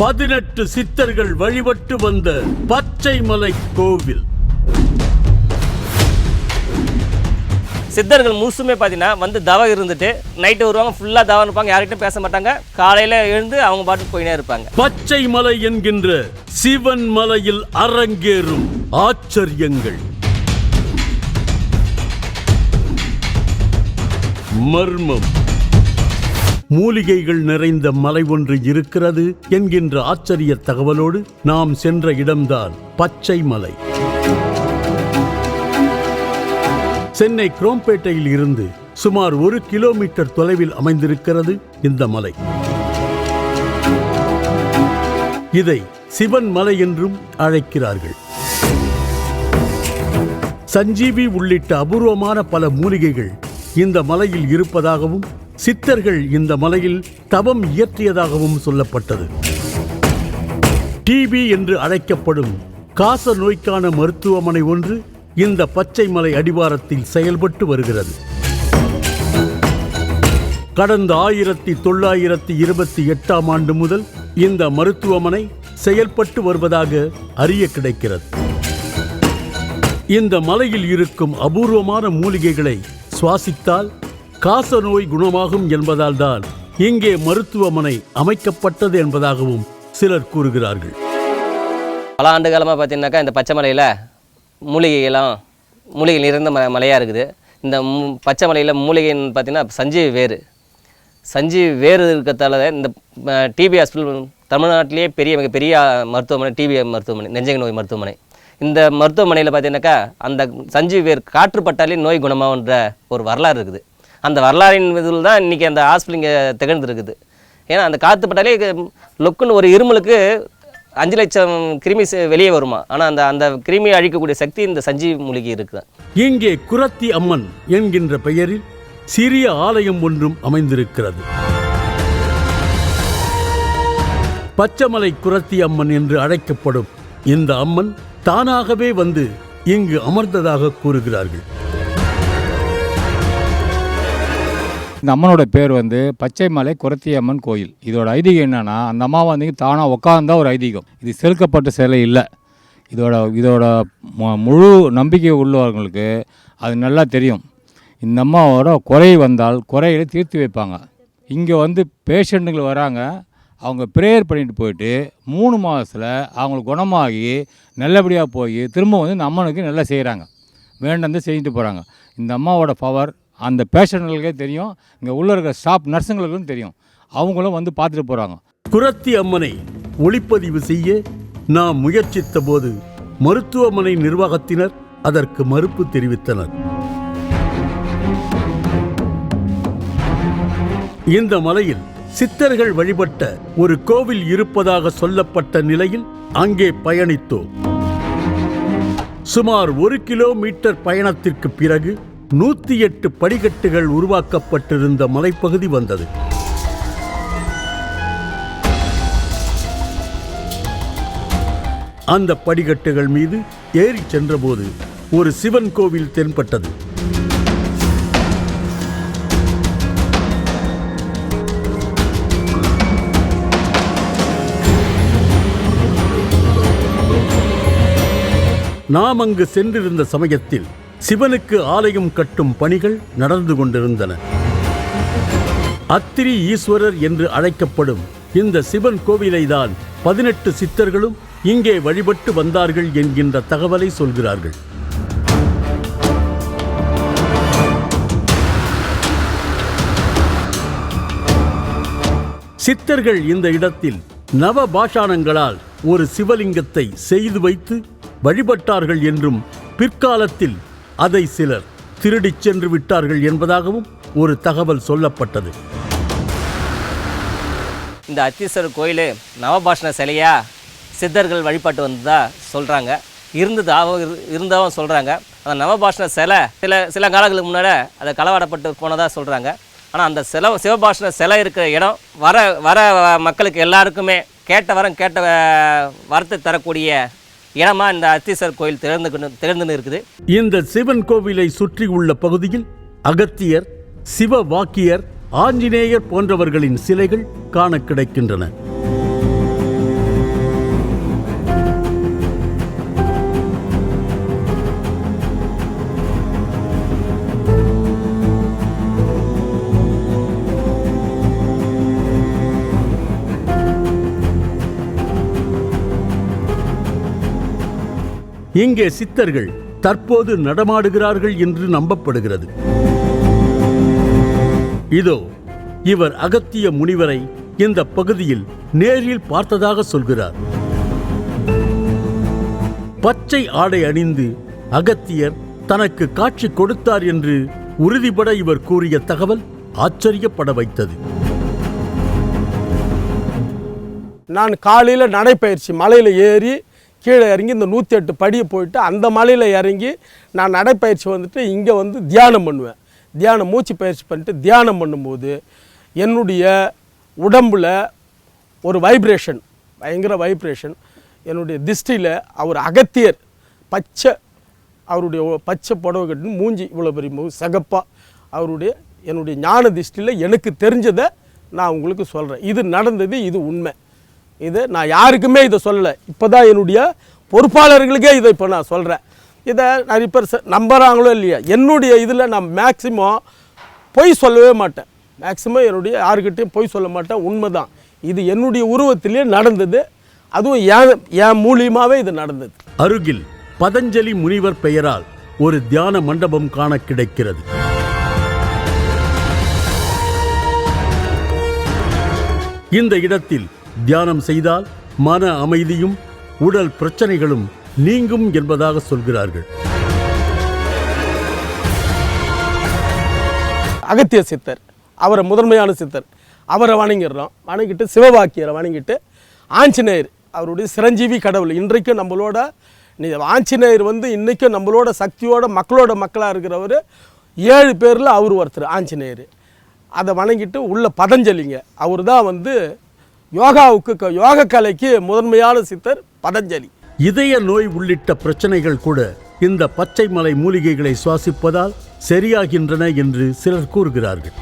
பதினெட்டு சித்தர்கள் வழிபட்டு வந்த பச்சைமலை கோவில். சித்தர்கள் முழுசுமே பார்த்தீங்கன்னா வந்து தவம் இருந்துட்டு நைட்டு வருவாங்க ஃபுல்லாக தவம் இருப்பாங்க யார்கிட்டும் பேச மாட்டாங்க. காலையில் எழுந்து அவங்க பாட்டுக்கு போயினே இருப்பாங்க. பச்சை மலை என்கின்ற சிவன் மலையில் அரங்கேறும் ஆச்சரியங்கள். மர்மம். மூலிகைகள் நிறைந்த மலை ஒன்று இருக்கிறது என்கின்ற ஆச்சரிய தகவலோடு நாம் சென்ற இடம்தான் பச்சை மலை. சென்னை குரோம்பேட்டையில் இருந்து சுமார் ஒரு கிலோமீட்டர் தொலைவில் அமைந்திருக்கிறது இந்த மலை. இதை சிவன் மலை என்றும் அழைக்கிறார்கள். சஞ்சீவி உள்ளிட்ட அபூர்வமான பல மூலிகைகள் இந்த மலையில் இருப்பதாகவும் சித்தர்கள் இந்த மலையில் தவம் இயற்றியதாகவும் சொல்லப்பட்டது. டிபி என்று அழைக்கப்படும் காச நோய்க்கான மருத்துவமனை ஒன்று இந்த பச்சை மலை அடிவாரத்தில் செயல்பட்டு வருகிறது. கடந்த ஆயிரத்தி தொள்ளாயிரத்தி இருபத்தி எட்டாம் ஆண்டு முதல் இந்த மருத்துவமனை செயல்பட்டு வருவதாக அறிய கிடைக்கிறது. இந்த மலையில் இருக்கும் அபூர்வமான மூலிகைகளை சுவாசித்தால் காச நோய் குணமாகும் என்பதால் தான் இங்கே மருத்துவமனை அமைக்கப்பட்டது என்பதாகவும் சிலர் கூறுகிறார்கள். பல ஆண்டு காலமாக பார்த்தீங்கன்னாக்கா இந்த பச்சை மலையில் மூலிகைலாம் மூலிகை நிறைந்த ம மலையாக இருக்குது. இந்த பச்சை மலையில் மூலிகைன்னு பார்த்தீங்கன்னா சஞ்சீவி வேறு. சஞ்சீவி வேறு இருக்கிறதால இந்த டிபி ஹாஸ்பிட்டல் தமிழ்நாட்டிலேயே பெரிய மிகப்பெரிய மருத்துவமனை டிபி மருத்துவமனை நெஞ்சக நோய் மருத்துவமனை. இந்த மருத்துவமனையில் பார்த்தீங்கன்னாக்கா அந்த சஞ்சீவ் வேர் காற்றுப்பட்டாலே நோய் குணமாகன்ற ஒரு வரலாறு இருக்குது. அந்த வரலாறின் இதில் தான் இன்றைக்கி அந்த ஹாஸ்பிட்டல் இங்கே திகழ்ந்துருக்குது. ஏன்னா அந்த காற்றுப்பட்டாலே லொக்குன்னு ஒரு இருமலுக்கு அஞ்சு லட்சம் கிருமி செ- வெளியே வருமா? ஆனால் அந்த அந்த கிருமியை அழிக்கக்கூடிய சக்தி இந்த சஞ்சீவி மூலிகை இருக்குது. இங்கே குரத்தி அம்மன் என்கின்ற பெயரில் சிறிய ஆலயம் ஒன்றும் அமைந்திருக்கிறது. பச்சமலை குரத்தி அம்மன் என்று அழைக்கப்படும் இந்த அம்மன் தானாகவே வந்து இங்கு அமர்ந்ததாக கூறுகிறார்கள். இந்த அம்மனோட பேர் வந்து பச்சைமலை குரத்தி அம்மன் கோயில். இதோட ஐதீகம் என்னன்னா அந்த அம்மா வந்து தானாக உட்காந்தா ஒரு ஐதீகம். இது செலுக்கப்பட்ட சிலை இல்லை. இதோட இதோட முழு நம்பிக்கை உள்ளவர்களுக்கு அது நல்லா தெரியும். இந்த அம்மாவோட குறை வந்தால் குறையில தீர்த்து வைப்பாங்க. இங்கே வந்து பேஷண்ட்டுகள் வராங்க. அவங்க ப்ரேயர் பண்ணிட்டு போயிட்டு மூணு மாதத்தில் அவங்களுக்கு குணமாகி நல்லபடியாக போய் திரும்ப வந்து இந்த அம்மனுக்கு நல்லா செய்கிறாங்க வேண்டந்து செஞ்சுட்டு போகிறாங்க இந்த அம்மாவோட பவர் அந்த பேஷண்ட்களுக்கே தெரியும். இங்கே உள்ள இருக்கிற ஸ்டாஃப் நர்ஸுங்களுக்கும் தெரியும். அவங்களும் வந்து பார்த்துட்டு போகிறாங்க குரத்தி அம்மனை ஒளிப்பதிவு செய்ய நாம் முயற்சித்த போது மருத்துவமனை நிர்வாகத்தினர் அதற்கு மறுப்பு தெரிவித்தனர். இந்த மலையில் சித்தர்கள் வழிபட்ட ஒரு கோவில் இருப்பதாக சொல்லப்பட்ட நிலையில் அங்கே பயணித்தோம். சுமார் ஒரு கிலோமீட்டர் பயணத்திற்கு பிறகு நூத்தி எட்டு படிக்கட்டுகள் உருவாக்கப்பட்டிருந்த மலைப்பகுதி வந்தது. அந்த படிக்கட்டுகள் மீது ஏறி சென்றபோது ஒரு சிவன் கோவில் தென்பட்டது. நாம் அங்கு சென்றிருந்த சமயத்தில் சிவனுக்கு ஆலயம் கட்டும் பணிகள் நடந்து கொண்டிருந்தன. அத்திரி ஈஸ்வரர் என்று அழைக்கப்படும் இந்த சிவன் கோவிலை தான் பதினெட்டு சித்தர்களும் இங்கே வழிபட்டு வந்தார்கள் என்கின்ற தகவலை சொல்கிறார்கள். சித்தர்கள் இந்த இடத்தில் நவ பாஷாணங்களால் ஒரு சிவலிங்கத்தை செய்து வைத்து வழிபட்டார்கள் என்றும் பிற்காலத்தில் அதை சிலர் திருடிச் சென்று விட்டார்கள் என்பதாகவும் ஒரு தகவல் சொல்லப்பட்டது. இந்த அத்தீஸ்வரர் கோயில் நவபாஷண சிலையா சித்தர்கள் வழிபாட்டு வந்ததா சொல்கிறாங்க இருந்ததாகவும் இரு- சொல்கிறாங்க அந்த நவபாஷண சிலை சில சில காலங்களுக்கு முன்னாடி அதை களவாடப்பட்டு போனதாக சொல்கிறாங்க ஆனால் அந்த சில சிவபாஷண சிலை இருக்கிற இடம் வர வர மக்களுக்கு எல்லாருக்குமே கேட்ட வரம் கேட்ட வரத்தை தரக்கூடிய இடமா இந்த அத்தீஸ்வரர் கோயில் திறந்து திறந்துன்னு இருக்குது. இந்த சிவன் கோவிலை சுற்றி உள்ள பகுதியில் அகத்தியர் சிவ வாக்கியர் ஆஞ்சநேயர் போன்றவர்களின் சிலைகள் காண கிடைக்கின்றன. இங்கே சித்தர்கள் தற்போது நடமாடுகிறார்கள் என்று நம்பப்படுகிறது. இதோ இவர் அகத்திய முனிவரை இந்த பகுதியில் நேரில் பார்த்ததாக சொல்கிறார். பச்சை ஆடை அணிந்து அகத்தியர் தனக்கு காட்சி கொடுத்தார் என்று உறுதிபட இவர் கூறிய தகவல் ஆச்சரியப்பட வைத்தது. நான் காலையில் நடைப்பயிற்சி மலையில் ஏறி கீழே இறங்கி இந்த நூற்றி எட்டு படியை போயிட்டு அந்த மலையில் இறங்கி நான் நடைப்பயிற்சி வந்துட்டு இங்கே வந்து தியானம் பண்ணுவேன். தியானம் மூச்சு பயிற்சி பண்ணிட்டு தியானம் பண்ணும்போது என்னுடைய உடம்பில் ஒரு வைப்ரேஷன் பயங்கர வைப்ரேஷன் என்னுடைய திஷ்டியில் அவர் அகத்தியர் பச்சை அவருடைய பச்சை புடவை கட்டு மூஞ்சி இவ்வளோ பெரிய மூ சகப்பா. அவருடைய என்னுடைய ஞான திஷ்டியில் எனக்கு தெரிஞ்சதை நான் உங்களுக்கு சொல்கிறேன் இது நடந்தது இது உண்மை. இது நான் யாருக்குமே இதை சொல்லலை. இப்போ தான் என்னுடைய பொறுப்பாளர்களுக்கே இதை இப்போ நான் சொல்கிறேன் இதை நிறைய பேர் நம்புகிறாங்களோ இல்லையா என்னுடைய இதில் நான் மேக்சிமம் பொய் சொல்லவே மாட்டேன். மேக்சிமம் என்னுடைய யாருக்கிட்டையும் பொய் சொல்ல மாட்டேன். உண்மை தான் இது என்னுடைய உருவத்திலே நடந்தது. அதுவும் என் என் மூலியமாகவே இது நடந்தது. அருகில் பதஞ்சலி முனிவர் பெயரால் ஒரு தியான மண்டபம் காண கிடைக்கிறது. இந்த இடத்தில் தியானம் செய்தால் மன அமைதியும் உடல் பிரச்சனைகளும் நீங்கும் என்பதாக சொல்கிறார்கள். அகத்திய சித்தர் அவரை முதன்மையான சித்தர் அவரை வணங்கிடுறோம். வணங்கிட்டு சிவபாக்கியரை வணங்கிட்டு ஆஞ்சநேயர் அவருடைய சிரஞ்சீவி கடவுள். இன்றைக்கும் நம்மளோட நீ ஆஞ்சநேயர் வந்து இன்றைக்கும் நம்மளோட சக்தியோட மக்களோட மக்களாக இருக்கிறவர். ஏழு பேரில் அவர் ஒருத்தர் ஆஞ்சநேயர். அதை வணங்கிட்டு உள்ள பதஞ்சலிங்க. அவர் தான் வந்து யோகாவுக்கு யோக கலைக்கு முதன்மையான சித்தர் பதஞ்சலி. இதய நோய் உள்ளிட்ட பிரச்சனைகள் கூட இந்த பச்சை மலை மூலிகைகளை சுவாசிப்பதால் சரியாகின்றன என்று சிலர் கூறுகிறார்கள்.